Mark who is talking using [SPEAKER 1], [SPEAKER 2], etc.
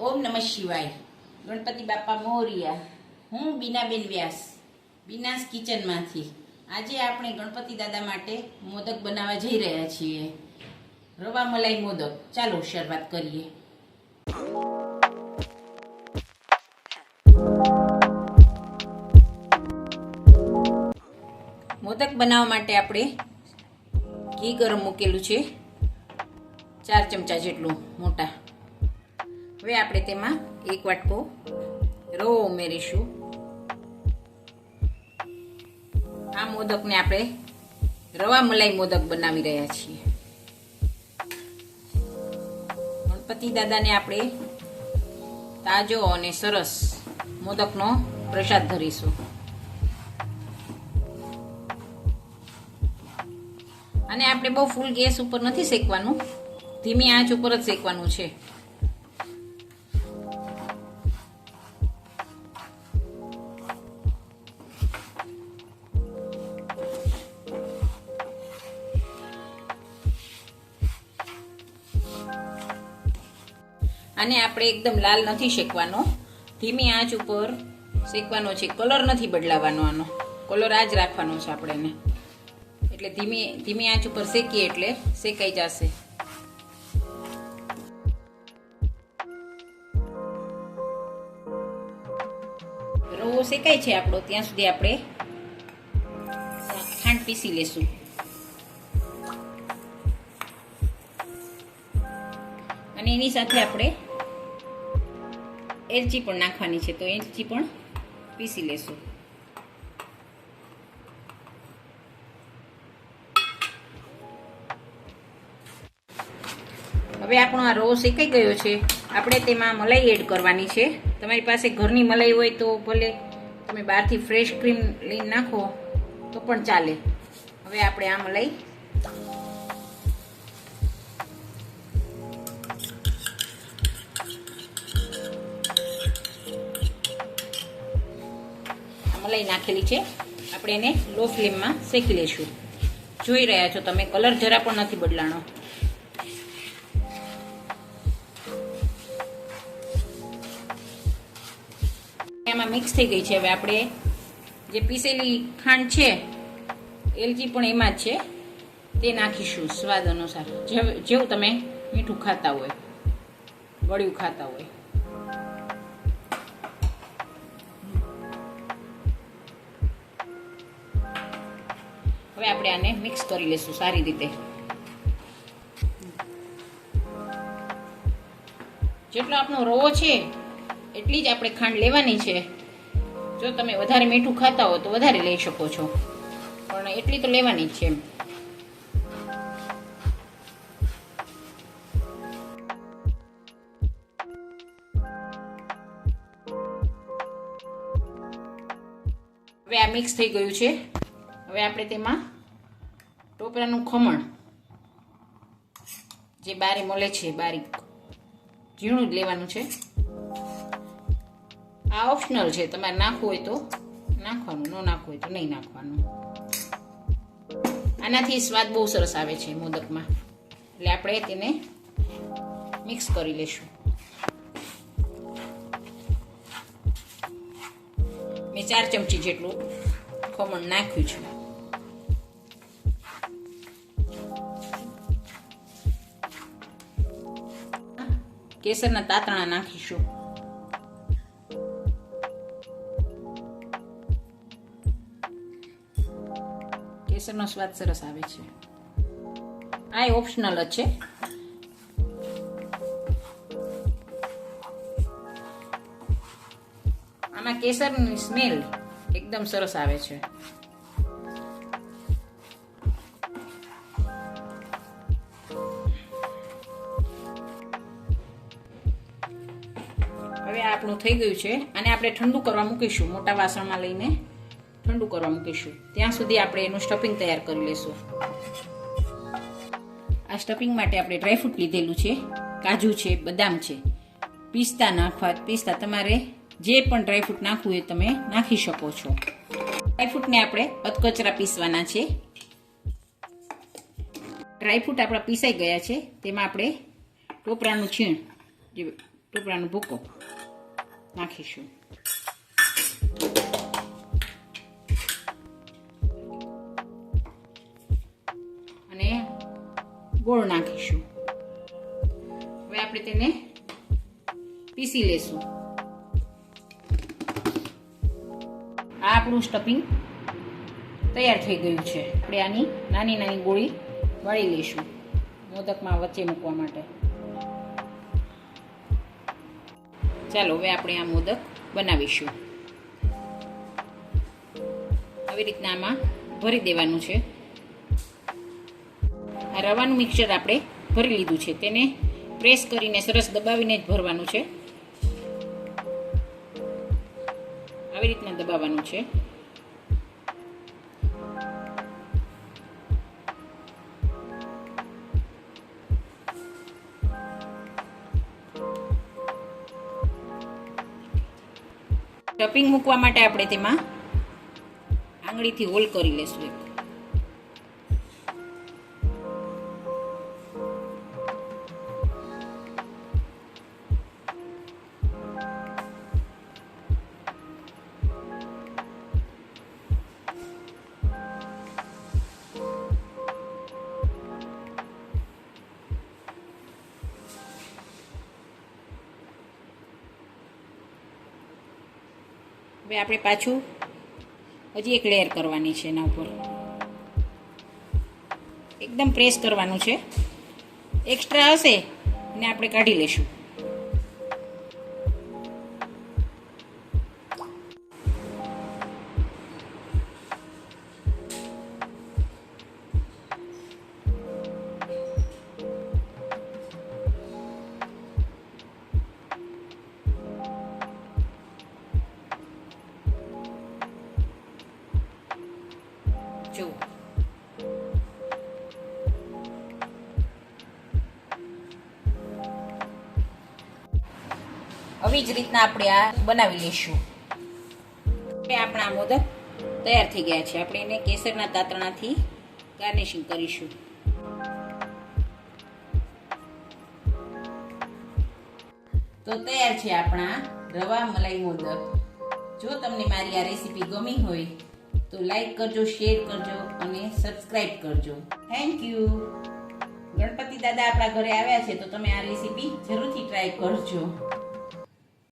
[SPEAKER 1] ઓમ નમઃ શિવાય. ગણપતિ બાપા મોરિયા. હું બીનાબેન વ્યાસ, બીનાસ કિચનમાંથી. આજે આપણે ગણપતિ દાદા માટે મોદક બનાવવા જઈ રહ્યા છીએ. રવા મલાઈ મોદક. ચાલો શરૂઆત કરીએ. મોદક બનાવવા માટે આપણે ઘી ગરમ મૂકેલું છે. ચાર ચમચા જેટલું મોટા. હવે આપણે તેમાં એક વાટકો રવો ઉમેરીશું. આ મોદકને આપણે રવા મલાઈ મોદક બનાવી રહ્યા છીએ. ગણપતિ દાદાને આપણે તાજો અને સરસ મોદકનો પ્રસાદ ધરીશું. અને આપણે બહુ ફૂલ ગેસ ઉપર નથી શેકવાનું. ધીમી આંચ ઉપર જ શેકવાનું છે. આને આપણે એકદમ લાલ નથી શેકવાનો. ધીમી આંચ ઉપર શેકવાનો છે. કલર નથી બદલાવાનો આનો. કલર આ જ રાખવાનો છે આપણે એને. એટલે ધીમી ધીમી આંચ ઉપર શેકીએ એટલે શેકાઈ જશે. રવો શેકાય છે આપણો. ત્યાં સુધી આપણે ખાંડ પીસી લેશું. અને એની સાથે આપણે એલચી પણ નાખવાની છે, તો એલચી પણ પીસી લેશું. હવે આપણો આ રો શેકાઈ ગયો છે. આપણે તેમાં મલાઈ એડ કરવાની છે. તમારી પાસે ઘરની મલાઈ હોય તો ભલે તમે બહારથી ફ્રેશ ક્રીમ લઈને નાખો, તો પણ ચાલે. હવે આપણે આ મલાઈ મલાઈ નાખેલી છે. આપણે એને લો ફ્લેમમાં શેકી લઈશું. જોઈ રહ્યા છો તમે, કલર જરા પણ નથી બદલાણો. એમાં મિક્સ થઈ ગઈ છે. હવે આપણે જે પીસેલી ખાંડ છે, એલચી પણ એમાં જ છે, તે નાખીશું સ્વાદ અનુસાર. જેવ- તમે મીઠું ખાતા હોય ગળ્યું ખાતા હોય. હવે આપણે આને મિક્સ કરી લેશું સારી રીતે. જેટલો આપણો રવો છે, એટલી જ આપણે ખાંડ લેવાની છે. જો તમે વધારે મીઠું ખાતા હો તો વધારે લઈ શકો છો. પણ એટલી તો લેવાની જ છે હવે આ મિક્સ થઈ ગયું છે. હવે આપણે તેમાં ટોપરાનું ખમણ. જે બારી મળે છે બારીક ઝીણું જ લેવાનું છે. આ ઓપ્શનલ છે, તમારે નાખવું હોય તો નાખવાનું, ન નાખવું હોય તો નહીં નાખવાનું. આનાથી સ્વાદ બહુ સરસ આવે છે મોદકમાં. એટલે આપણે તેને મિક્સ કરી લેશું મેં ચાર ચમચી જેટલું ખમણ નાખ્યું છે. કેસરના તાતણા નાખીશું. કેસરનો સ્વાદ સરસ આવે છે. આ ઓપ્શનલ જ છે. આમાં કેસરની સ્મેલ એકદમ સરસ આવે છે. આપણું થઈ ગયું છે અને આપણે ઠંડુ કરવા મૂકીશું, મોટા વાસણમાં લઈને ઠંડુ કરવા મૂકીશું. ત્યાં સુધી આપણે એનું સ્ટફિંગ તૈયાર કરી લઈશું આ સ્ટફિંગ માટે આપણે ડ્રાયફ્રૂટ લીધેલું છે, કાજુ છે, બદામ છે. પિસ્તા નાખવા, પિસ્તા તમારે જે પણ ડ્રાયફ્રૂટ નાખવું એ તમે નાખી શકો છો. ડ્રાયફ્રૂટને આપણે અધકચરા પીસવાના છે. ડ્રાયફ્રૂટ આપણા પીસાઈ ગયા છે, તેમાં આપણે ટોપરાનું છીણ, જે ટોપરાનો ભૂકો. નાખીશું અને ગોળ નાખીશું હવે આપણે તેને પીસી લેશું આ આપણું સ્ટફિંગ તૈયાર થઈ ગયું છે આપણે આની નાની નાની ગોળી વાળી લઈશું મોદકમાં વચ્ચે મૂકવા માટે ચાલો, હવે આપણે આ મોદક બનાવીશું. આવી રીતના આમાં ભરી દેવાનું છે. આ રવાનું મિક્સર આપણે ભરી લીધું છે. તેને પ્રેસ કરીને સરસ દબાવીને જ ભરવાનું છે. આવી રીતના દબાવવાનું છે. સ્ટફિંગ મૂકવા માટે આપણે તેમાં આંગળીથી હોલ કરી લેશું એક. હવે આપણે પાછું હજી એક લેયર કરવાની છે એના ઉપર. એકદમ પ્રેસ કરવાનું છે. એક્સ્ટ્રા હશે ને આપણે કાઢી લેશું આવી જ રીતના આપણે આ બનાવી લઈશું. આપણા મોદક તૈયાર થઈ ગયા છે. આપણે એને કેસરના તાતણાથી ગાર્નિશિંગ કરીશું. તો તૈયાર છે આપણા રવા મલાઈ મોદક. જો તમને મારી આ રેસીપી ગમી હોય, તો લાઈક કરજો, શેર કરજો અને સબસ્ક્રાઈબ કરજો. થેન્ક યુ ગણપતિ દાદા આપણા ઘરે આવ્યા છે, તો તમે આ રેસીપી જરૂરથી ટ્રાય કરજો.